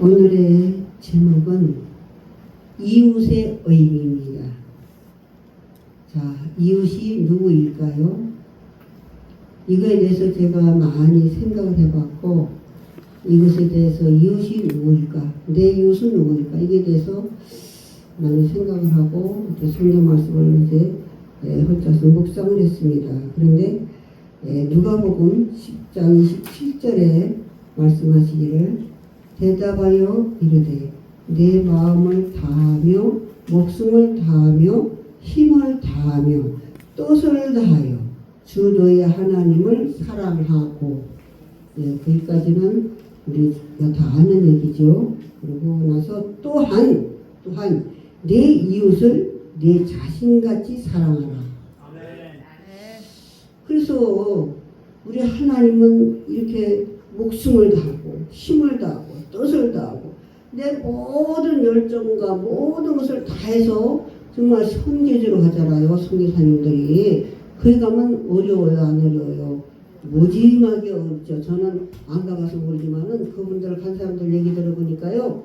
오늘의 제목은 이웃의 의미입니다. 자, 이웃이 누구일까요? 이거에 대해서 제가 많이 생각을 해봤고, 이것에 대해서 이웃이 누구일까? 내 이웃은 누구일까? 이게 대해서 많이 생각을 하고, 이제 성경 말씀을 이제 예, 혼자서 묵상을 했습니다. 그런데 예, 누가복음 10장 27절에 말씀하시기를 대답하여 이르되 내 마음을 다하며 목숨을 다하며 힘을 다하며 뜻을 다하여 주 너의 하나님을 사랑하고 예, 거기까지는 우리가 다 아는 얘기죠. 그러고 나서 또한 또한 내 이웃을 내 자신같이 사랑하라. 그래서 우리 하나님은 이렇게 목숨을 다하고 힘을 다하고 뜻을 다하고 내 모든 열정과 모든 것을 다해서 정말 선교지로 가잖아요. 선교사님들이 거기 가면 어려워요, 안 어려워요. 무지막이 어렵죠. 저는 안 가봐서 모르지만은 그분들 간 사람들 얘기 들어보니까요.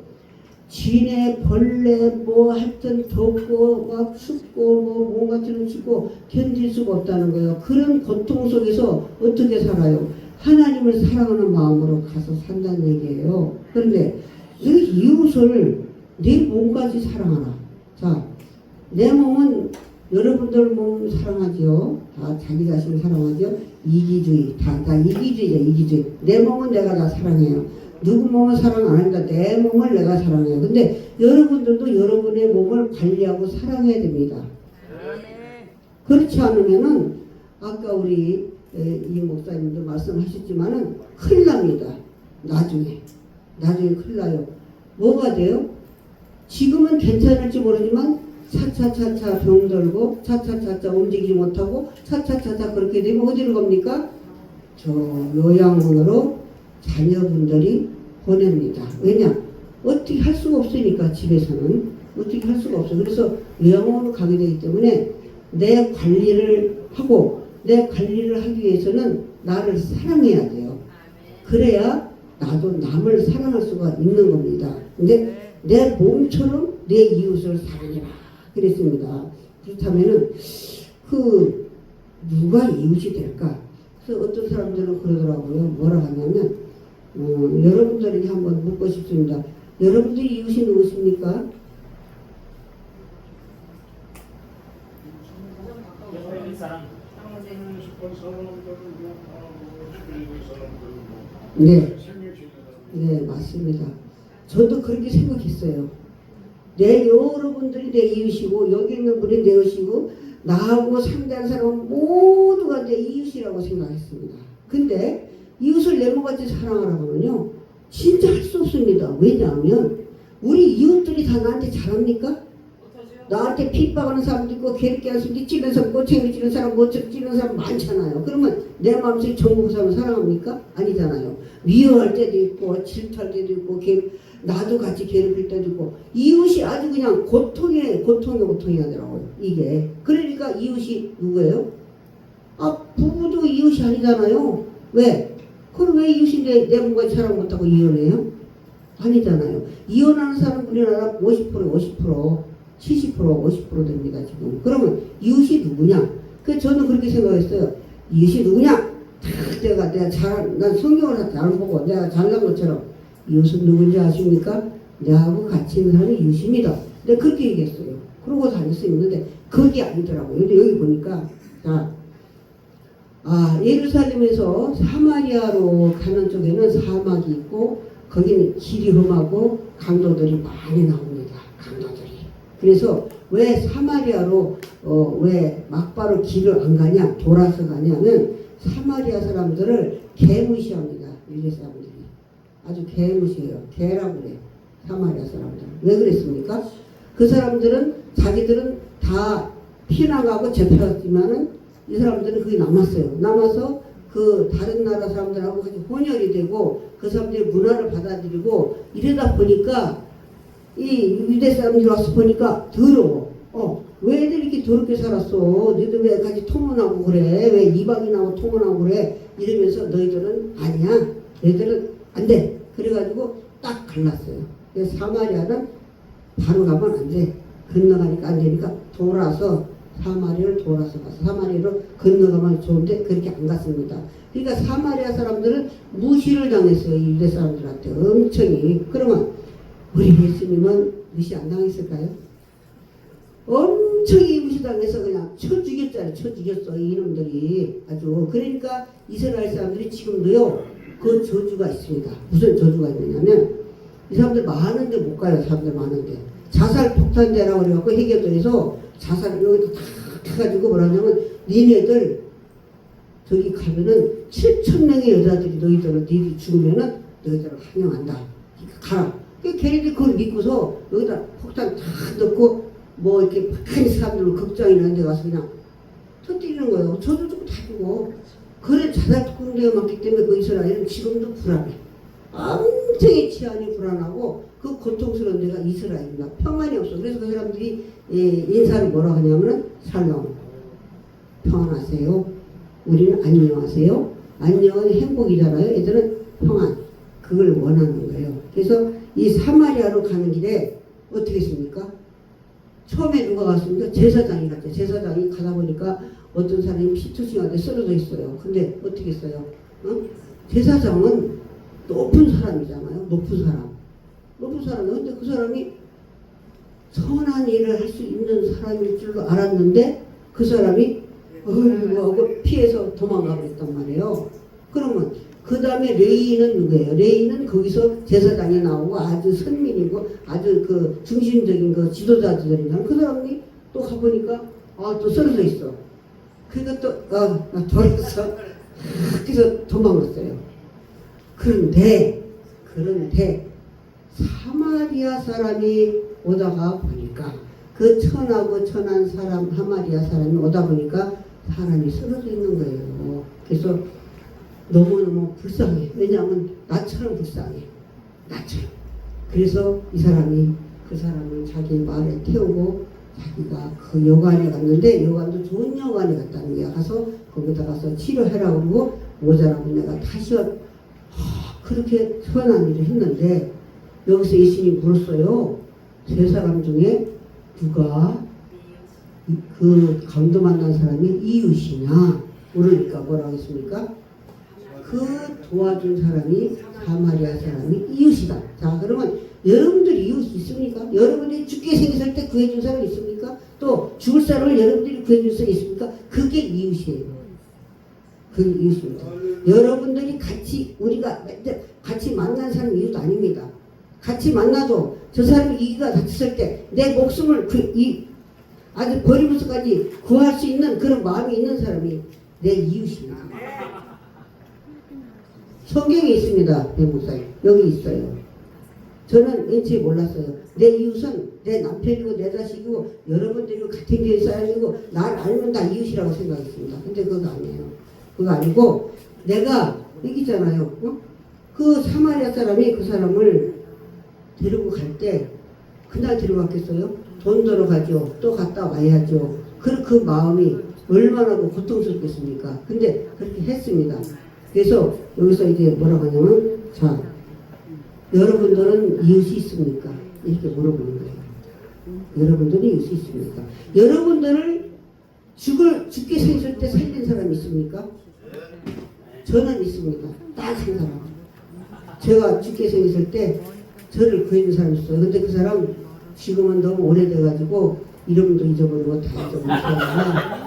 쥐네 벌레 뭐 하여튼 덥고 막 춥고 뭐 뭔가 좀 춥고 견딜 수가 없다는 거예요. 그런 고통 속에서 어떻게 살아요? 하나님을 사랑하는 마음으로 가서 산다는 얘기예요. 그런데 이 이웃을 내 몸까지 사랑하라. 자, 내 몸은 여러분들 몸 사랑하죠. 다 자기 자신을 사랑하죠. 이기주의, 다, 다 이기주의죠, 이기주의. 내 몸은 내가 다 사랑해요. 누구 몸을 사랑 안 한다. 내 몸을 내가 사랑해요. 근데 여러분들도 여러분의 몸을 관리하고 사랑해야 됩니다. 그렇지 않으면은 아까 우리 에, 이 목사님도 말씀하셨지만은 큰일 납니다. 나중에 나중에 큰일 나요. 뭐가 돼요? 지금은 괜찮을지 모르지만 차차차차 병들고 차차차차 움직이지 못하고 차차차차 그렇게 되면 어디로 갑니까? 저 요양원으로 자녀분들이 보냅니다. 왜냐? 어떻게 할 수가 없으니까 집에서는 어떻게 할 수가 없어. 그래서 요양원으로 가게 되기 때문에 내 관리를 하고 내 관리를 하기 위해서는 나를 사랑해야 돼요. 그래야 나도 남을 사랑할 수가 있는 겁니다. 근데 내 몸처럼 내 이웃을 사랑해라. 그랬습니다. 그렇다면은 그 누가 이웃이 될까? 그래서 어떤 사람들은 그러더라고요. 뭐라 하냐면 어, 여러분들에게 한번 묻고 싶습니다. 여러분들이 이웃이 누구십니까? 여러분의 사랑 하나님을 싶은 사람들을 위하고 주님의 사람들을 네. 네, 맞습니다. 저도 그렇게 생각했어요. 내 여러분들이 내 이웃이고 여기 있는 분이 내 이웃이고 나하고 상대한 사람은 모두가 내 이웃이라고 생각했습니다. 근데 이웃을 내 몸같이 사랑하라고 하면요. 진짜 할 수 없습니다. 왜냐하면 우리 이웃들이 다 나한테 잘합니까? 나한테 핍박하는 사람도 있고 괴롭게 하는 사람도 있고 사람, 꼬챙이 찌는 사람, 모처럼 찌는 사람 많잖아요. 그러면 내 마음속에 전국 사람 사랑합니까? 아니잖아요. 미워할 때도 있고 질투할 때도 있고 괴- 나도 같이 괴롭힐 때도 있고 이웃이 아주 그냥 고통에 고통에 고통이 하더라고요. 이게 그러니까 이웃이 누구예요? 아 부부도 이웃이 아니잖아요. 왜? 그럼 왜 이웃인데 내 몸과 사랑 못하고 이혼해요? 아니잖아요. 이혼하는 사람 우리나라 50% 50% 70% 50% 됩니다 지금. 그러면 이웃이 누구냐? 그 저는 그렇게 생각했어요. 이웃이 누구냐? 다 내가 내가 잘, 난 성경을 잘 보고 내가 잘난 것처럼 이웃은 누군지 아십니까? 내하고 같이 있는 사람이 이웃입니다. 내가 그렇게 얘기했어요. 그러고 다닐 수 있는데 그게 아니더라고요. 근데 여기 보니까 자, 아 예루살렘에서 사마리아로 가는 쪽에는 사막이 있고 거기는 길이 험하고 강도들이 많이 나옵니다. 그래서 왜 사마리아로 어, 왜 막바로 길을 안 가냐 돌아서 가냐면 사마리아 사람들을 개무시합니다. 유대 사람들이 아주 개무시해요. 개라고 그래. 사마리아 사람들. 왜 그랬습니까? 그 사람들은 자기들은 다 피나가고 잡혔지만은 이 사람들은 거기 남았어요. 남아서 그 다른 나라 사람들하고 같이 혼혈이 되고 그 사람들의 문화를 받아들이고 이러다 보니까 이 유대 사람들이 와서 보니까 더러워. 어, 왜 애들 이렇게 더럽게 살았어? 너희들 왜 같이 통혼하고 그래? 왜 이방인하고 통혼하고 그래? 이러면서 너희들은 아니야. 너희들은 안 돼. 그래가지고 딱 갈랐어요. 사마리아는 바로 가면 안 돼. 건너가니까 안 되니까 돌아서 사마리아를 돌아서 가서 사마리아로 건너가면 좋은데 그렇게 안 갔습니다. 그러니까 사마리아 사람들은 무시를 당했어요. 이 유대 사람들한테 엄청이. 그러면 우리 예수님은 무시 안 당했을까요? 엄청이 무시당해서 그냥 쳐 죽였잖아요. 쳐 죽였어 이놈들이 아주. 그러니까 이스라엘 사람들이 지금도요 그 저주가 있습니다. 무슨 저주가 있느냐면 이 사람들 많은데 못 가요. 사람들 많은데 자살 폭탄대라고 그래갖고 해결들에서 자살 여기다 다 해가지고 뭐라냐면 니네들 저기 가면은 7천 명의 여자들이 너희들을 너희들이 죽으면은 너희들을 환영한다. 그러니까 가라. 그 걔네들 그걸 믿고서 여기다 폭탄 다 넣고 뭐 이렇게 많은 사람들 극장 이런 데 가서 그냥 터뜨리는 거예요. 저도 죽고 다 죽어. 그래 자살 특공대가 많기 때문에 그 이스라엘은 지금도 불안해. 엄청히 치안이 불안하고 그 고통스러운 데가 이스라엘입니다. 평안이 없어. 그래서 그 사람들이 예, 인사를 뭐라 하냐면은 샬롬. 평안하세요. 우리는 안녕하세요. 안녕은 행복이잖아요. 애들은 평안. 그걸 원하는 거예요. 그래서 이 사마리아로 가는 길에 어떻게 했습니까? 처음에 누가 갔습니까? 제사장이 갔죠. 제사장이 가다 보니까 어떤 사람이 피투성한테 쓰러져 있어요. 근데 어떻게 했어요? 어? 제사장은 높은 사람이잖아요. 높은 사람. 높은 사람. 근데 그 사람이 선한 일을 할 수 있는 사람일 줄로 알았는데 그 사람이 어이구 하고 피해서 도망가 버렸단 말이에요. 그러면 그 다음에 레이는 누구예요? 레이는 거기서 제사장이 나오고 아주 선민이고 아주 그 중심적인 그 지도자들이잖아. 그 사람이 또 가보니까 아 또 쓰러져 있어. 그러니까 또 아, 아, 돌아서 그래서 도망갔어요. 그런데 그런데 사마리아 사람이 오다가 보니까 그 천하고 천한 사람 사마리아 사람이 오다 보니까 사람이 쓰러져 있는 거예요. 그래서 너무너무 불쌍해. 왜냐하면 나처럼 불쌍해. 나처럼. 그래서 이 사람이 그 사람을 자기 말에 태우고 자기가 그 여관에 갔는데 여관도 좋은 여관에 갔다는 거야. 가서 거기다 가서 치료해라 그러고 모자라고 내가 다시 와- 하, 그렇게 선한 일을 했는데 여기서 예수님이 물었어요. 세 사람 중에 누가 이- 그 강도 만난 사람이 이웃이냐? 그러니까 뭐라고 했습니까? 그 도와준 사람이 사마리아 사람이 이웃이다. 자, 그러면 여러분들이 이웃이 있습니까? 여러분들이 죽게 생겼을 때 구해준 사람이 있습니까? 또 죽을 사람을 여러분들이 구해줄 사람이 있습니까? 그게 이웃이에요. 그게 이웃입니다. 여러분들이 같이 우리가 같이 만난 사람이 이웃 아닙니다. 같이 만나도 저 사람이 이기가 다쳤을 때 내 목숨을 그, 이, 아주 버리면서까지 구할 수 있는 그런 마음이 있는 사람이 내 이웃입니다. 성경에 있습니다, 대목사님. 여기 있어요. 저는 왠지 몰랐어요. 내 이웃은 내 남편이고 내 자식이고 여러분들이고 같은 교회 사람이고 날 알면 다 이웃이라고 생각했습니다. 근데 그거 아니에요. 그거 아니고 내가 얘기잖아요. 어? 그 사마리아 사람이 그 사람을 데리고 갈 때 그날 데려갔겠어요? 돈 들어가죠. 또 갔다 와야죠. 그, 그 마음이 얼마나 그 고통스럽겠습니까? 근데 그렇게 했습니다. 그래서 여기서 이제 뭐라고 하냐면 자 여러분들은 이웃이 있습니까? 이렇게 물어보는 거예요. 여러분들은 이웃이 있습니까? 여러분들을 죽을 죽게 생겼을 때 살린 사람이 있습니까? 저는 있습니다. 딱한 사람. 제가 죽게 생겼을 때 저를 구해준 사람이 있어요. 근데 그 사람 지금은 너무 오래돼가지고 이름도 잊어버리고 다 잊어버렸어요.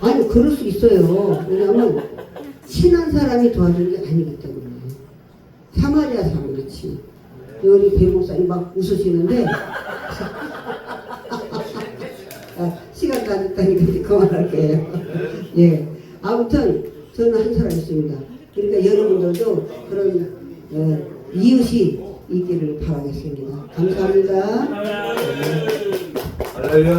아니 그럴 수 있어요. 왜냐하면 친한 사람이 도와준 게 아니기 때문에 사마리아 사람 같이 우리 배 목사님 막 웃으시는데 아, 시간 다 됐다니까 이제 그만할게요. 예, 아무튼 저는 한 사람 있습니다. 그러니까 여러분들도 그런 예, 이웃이 있기를 바라겠습니다. 감사합니다. 할렐루야.